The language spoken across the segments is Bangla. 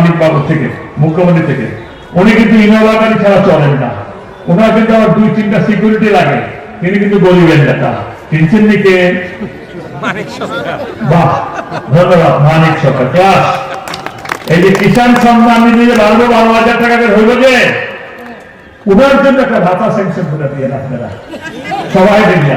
মানিক বাবু থেকে মুখ্যমন্ত্রী থেকে। উনি কিন্তু ইনোভা গাড়ি ছাড়া চলেন না। ওনার কিন্তু আবার দুই তিনটা সিকিউরিটি লাগে। তিনি কিন্তু গরিবের নেতা। চিনছেন বাহ ধন্যবাদ মানিক সরকার। ক্লাস। এই যে কিষাণ সম্মান বারো বারো হাজার টাকা হইল যে জন্য একটা ভাতা স্যাংশন করে দিয়ে আপনারা। সবাই দেখলা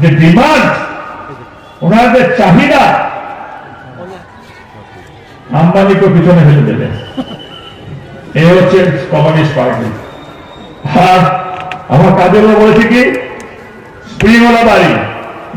যে ডিমান্ড, ওনার যে চাহিদা, আম্বানিকে পিছনে ফেলে দেবে। এ হচ্ছে কমিউনিস্ট পার্টি। আর আমার কাজের বলেছি কি? স্প্রিংওয়ালা বাড়ি।